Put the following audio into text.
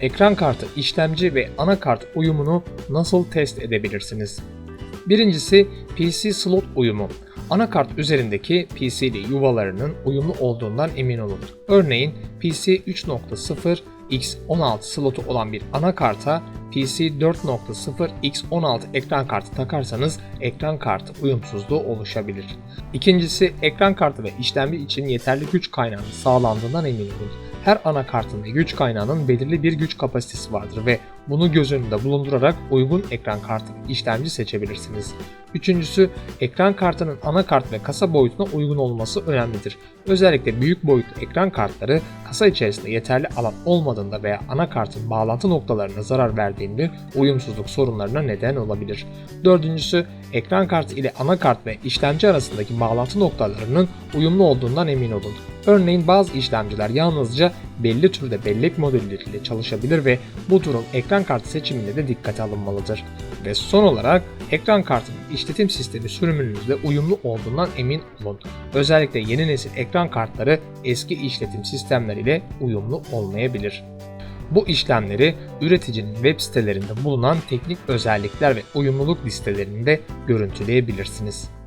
ekran kartı, işlemci ve anakart uyumunu nasıl test edebilirsiniz? Birincisi PC slot uyumu. Anakart üzerindeki PC'li yuvalarının uyumlu olduğundan emin olun. Örneğin PC 3.0 X16 slotu olan bir anakarta PC 4.0 X16 ekran kartı takarsanız ekran kartı uyumsuzluğu oluşabilir. İkincisi ekran kartı ve işlemci için yeterli güç kaynağının sağlandığından emin olun. Her anakartın ve güç kaynağının belirli bir güç kapasitesi vardır ve bunu göz önünde bulundurarak uygun ekran kartı işlemci seçebilirsiniz. Üçüncüsü, ekran kartının anakart ve kasa boyutuna uygun olması önemlidir. Özellikle büyük boyutlu ekran kartları kasa içerisinde yeterli alan olmadığında veya anakartın bağlantı noktalarına zarar verdiğinde uyumsuzluk sorunlarına neden olabilir. Dördüncüsü, ekran kartı ile anakart ve işlemci arasındaki bağlantı noktalarının uyumlu olduğundan emin olun. Örneğin bazı işlemciler yalnızca belli türde bellek modelleriyle çalışabilir ve bu durum ekran kartı seçiminde de dikkate alınmalıdır. Ve son olarak ekran kartının işletim sistemi sürümünüzle uyumlu olduğundan emin olun. Özellikle yeni nesil ekran kartları eski işletim sistemleriyle uyumlu olmayabilir. Bu işlemleri üreticinin web sitelerinde bulunan teknik özellikler ve uyumluluk listelerinde görüntüleyebilirsiniz.